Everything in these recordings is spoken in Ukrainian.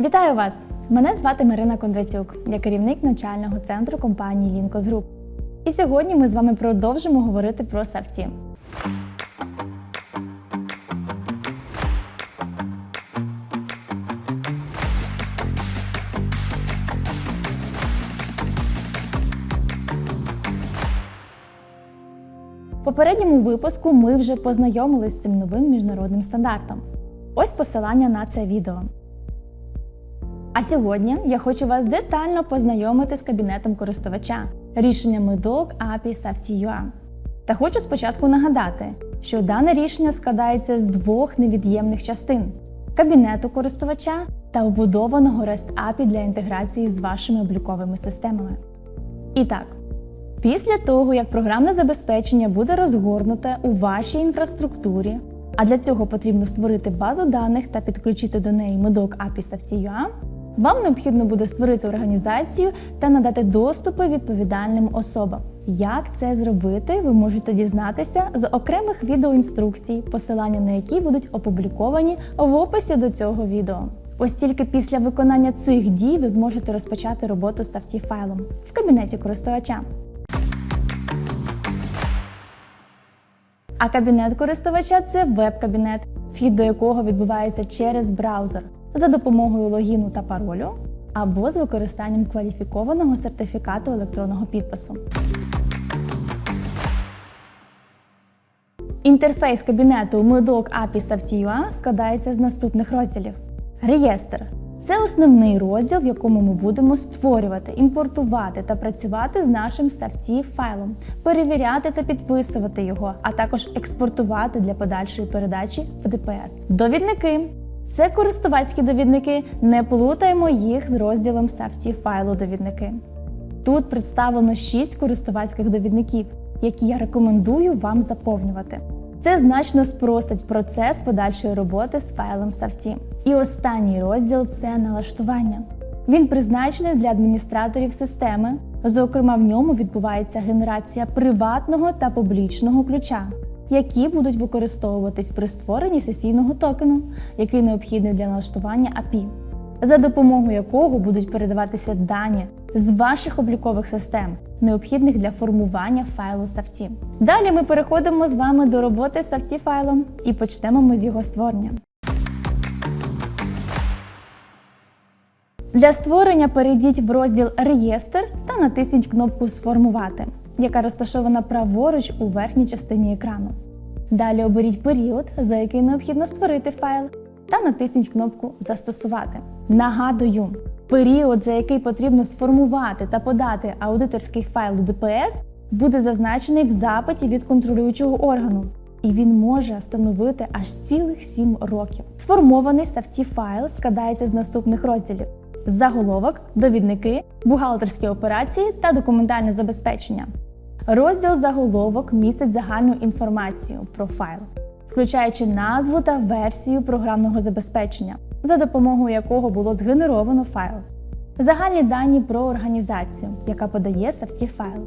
Вітаю вас! Мене звати Марина Кондратюк, я керівник навчального центру компанії Лінкос Груп. І сьогодні ми з вами продовжимо говорити про савці. В попередньому випуску ми вже познайомились з цим новим міжнародним стандартом. Ось посилання на це відео. А сьогодні я хочу вас детально познайомити з кабінетом користувача, рішеннями DOC API SAFTI.ua. Та хочу спочатку нагадати, що дане рішення складається з двох невід'ємних частин: кабінету користувача та вбудованого REST API для інтеграції з вашими обліковими системами. І так, Після того, як програмне забезпечення буде розгорнуте у вашій інфраструктурі, а для цього потрібно створити базу даних та підключити до неї медок API SAFTI.ua, вам необхідно буде створити організацію та надати доступи відповідальним особам. Як це зробити, ви можете дізнатися з окремих відеоінструкцій, посилання на які будуть опубліковані в описі до цього відео. Ось тільки після виконання цих дій ви зможете розпочати роботу з файлом в кабінеті користувача. А кабінет користувача це веб-кабінет, вхід до якого відбувається через браузер за допомогою логіну та паролю або з використанням кваліфікованого сертифікату електронного підпису. Інтерфейс кабінету Medok API SAFTI.ua складається з наступних розділів: Реєстр це основний розділ, в якому ми будемо створювати, імпортувати та працювати з нашим SAFTI файлом, перевіряти та підписувати його, а також експортувати для подальшої передачі в ДПС. Довідники це користувацькі довідники. Не плутаємо їх з розділом SAFTI файлу довідники. Тут представлено 6 користувацьких довідників, які я рекомендую вам заповнювати. Це значно спростить процес подальшої роботи з файлом SAFTI. І останній розділ це налаштування. Він призначений для адміністраторів системи. Зокрема, в ньому відбувається генерація приватного та публічного ключа, які будуть використовуватись при створенні сесійного токену, який необхідний для налаштування API, за допомогою якого будуть передаватися дані з ваших облікових систем, необхідних для формування файлу SAFTI. Далі ми переходимо з вами до роботи з SAFTI файлом і почнемо ми з його створення. Для створення перейдіть в розділ Реєстр та натисніть кнопку Сформувати, яка розташована праворуч у верхній частині екрану. Далі оберіть період, за який необхідно створити файл, та натисніть кнопку Застосувати. Нагадую, період, за який потрібно сформувати та подати аудиторський файл до ДПС, буде зазначений в запиті від контролюючого органу. І він може становити аж цілих 7 років. Сформований SAFTI файл складається з наступних розділів: заголовок, довідники, бухгалтерські операції та документальне забезпечення. Розділ заголовок містить загальну інформацію про файл, включаючи назву та версію програмного забезпечення, за допомогою якого було згенеровано файл, загальні дані про організацію, яка подає SAFTI файл,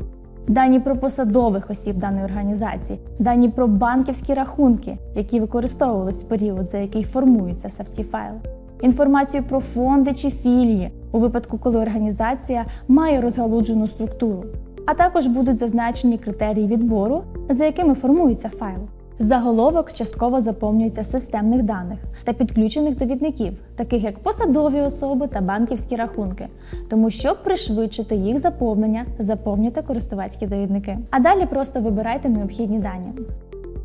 дані про посадових осіб даної організації, дані про банківські рахунки, які використовувались в період, за який формується SAFTI файл, інформацію про фонди чи філії у випадку, коли організація має розгалуджену структуру, а також будуть зазначені критерії відбору, за якими формується файл. Заголовок частково заповнюється системних даних та підключених довідників, таких як посадові особи та банківські рахунки. Тому, щоб пришвидшити їх заповнення, заповнюйте користувацькі довідники. А далі просто вибирайте необхідні дані.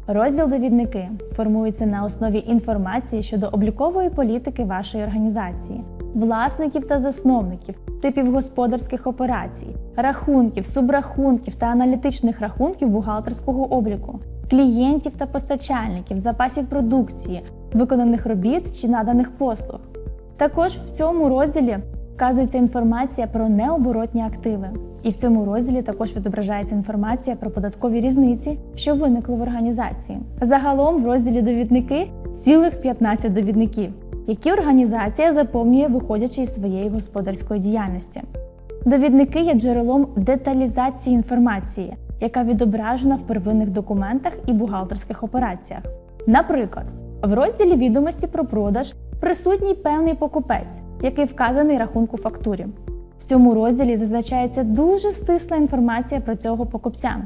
Розділ довідники формується на основі інформації щодо облікової політики вашої організації, власників та засновників, типів господарських операцій, рахунків, субрахунків та аналітичних рахунків бухгалтерського обліку, клієнтів та постачальників, запасів продукції, виконаних робіт чи наданих послуг. Також в цьому розділі вказується інформація про необоротні активи. І в цьому розділі також відображається інформація про податкові різниці, що виникли в організації. Загалом в розділі довідники цілих 15 довідників, які організація заповнює, виходячи із своєї господарської діяльності. Довідники є джерелом деталізації інформації, яка відображена в первинних документах і бухгалтерських операціях. Наприклад, в розділі відомості про продаж присутній певний покупець, який вказаний рахунку фактурі. В цьому розділі зазначається дуже стисла інформація про цього покупця.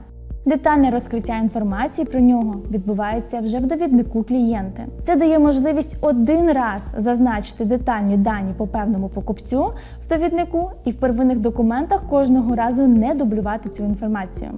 Детальне розкриття інформації про нього відбувається вже в довіднику клієнти. Це дає можливість один раз зазначити детальні дані по певному покупцю в довіднику і в первинних документах кожного разу не дублювати цю інформацію.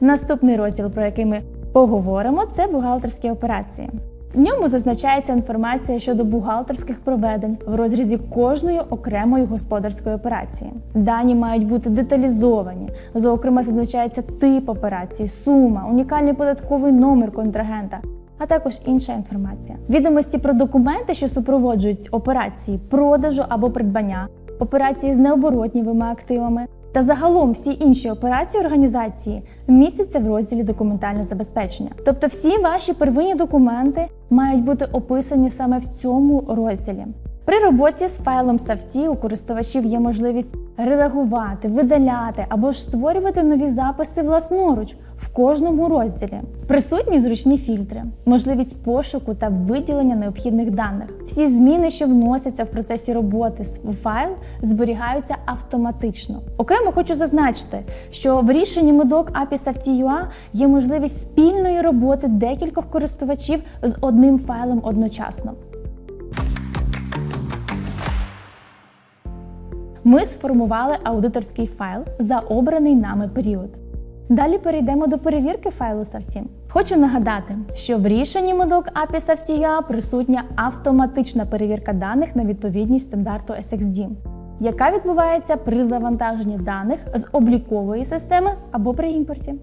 Наступний розділ, про який ми поговоримо, це бухгалтерські операції. В ньому зазначається інформація щодо бухгалтерських проведень в розрізі кожної окремої господарської операції. Дані мають бути деталізовані. Зокрема, зазначається тип операції, сума, унікальний податковий номер контрагента. А також інша інформація. Відомості про документи, що супроводжують операції продажу або придбання, операції з необоротнівими активами, та загалом всі інші операції організації містяться в розділі документальне забезпечення. Тобто всі ваші первинні документи мають бути описані саме в цьому розділі. При роботі з файлом SAFT у користувачів є можливість редагувати, видаляти або ж створювати нові записи власноруч в кожному розділі. Присутні зручні фільтри, можливість пошуку та виділення необхідних даних. Всі зміни, що вносяться в процесі роботи в файл, зберігаються автоматично. Окремо хочу зазначити, що в рішенні медок API SAFT.ua є можливість спільної роботи декількох користувачів з одним файлом одночасно. Ми сформували аудиторський файл за обраний нами період. Далі перейдемо до перевірки файлу SAFT. Хочу нагадати, що в рішенні медок API SAFT.ua присутня автоматична перевірка даних на відповідність стандарту SXD, яка відбувається при завантаженні даних з облікової системи або при імпорті.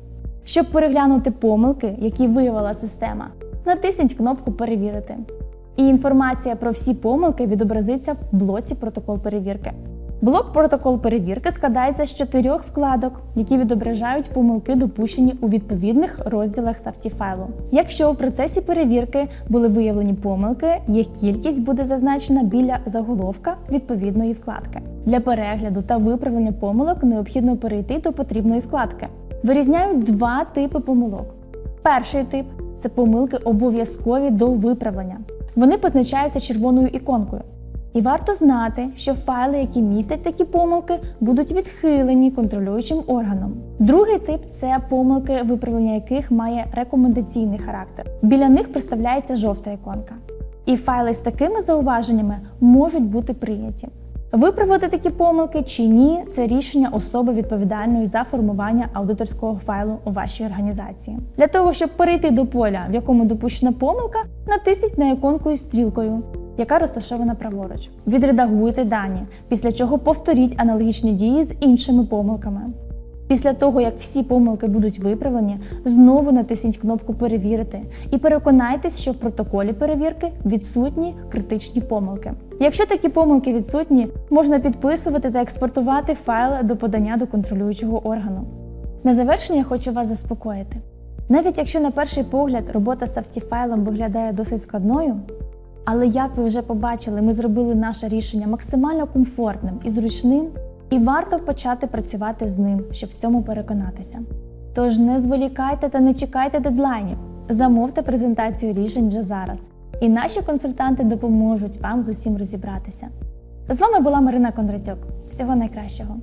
Щоб переглянути помилки, які виявила система, натисніть кнопку Перевірити. І інформація про всі помилки відобразиться в блоці протокол перевірки. Блок протокол перевірки складається з чотирьох вкладок, які відображають помилки, допущені у відповідних розділах файлу. Якщо в процесі перевірки були виявлені помилки, їх кількість буде зазначена біля заголовка відповідної вкладки. Для перегляду та виправлення помилок необхідно перейти до потрібної вкладки. Вирізняють два типи помилок. Перший тип це помилки обов'язкові до виправлення. Вони позначаються червоною іконкою. І варто знати, що файли, які містять такі помилки, будуть відхилені контролюючим органом. Другий тип це помилки, виправлення яких має рекомендаційний характер. Біля них представляється жовта іконка. І файли з такими зауваженнями можуть бути прийняті. Виправити такі помилки чи ні це рішення особи відповідальної за формування аудиторського файлу у вашій організації. Для того, щоб перейти до поля, в якому допущена помилка, натисніть на іконку із стрілкою яка розташована праворуч. Відредагуйте дані, після чого повторіть аналогічні дії з іншими помилками. Після того, як всі помилки будуть виправлені, знову натисніть кнопку Перевірити і переконайтесь, що в протоколі перевірки відсутні критичні помилки. Якщо такі помилки відсутні, можна підписувати та експортувати файл до подання до контролюючого органу. На завершення хочу вас заспокоїти. Навіть якщо на перший погляд робота з файлом виглядає досить складною, але як ви вже побачили, ми зробили наше рішення максимально комфортним і зручним, і варто почати працювати з ним, щоб в цьому переконатися. Тож не зволікайте та не чекайте дедлайнів, замовте презентацію рішень вже зараз, і наші консультанти допоможуть вам з усім розібратися. З вами була Марина Кондратюк. Всього найкращого!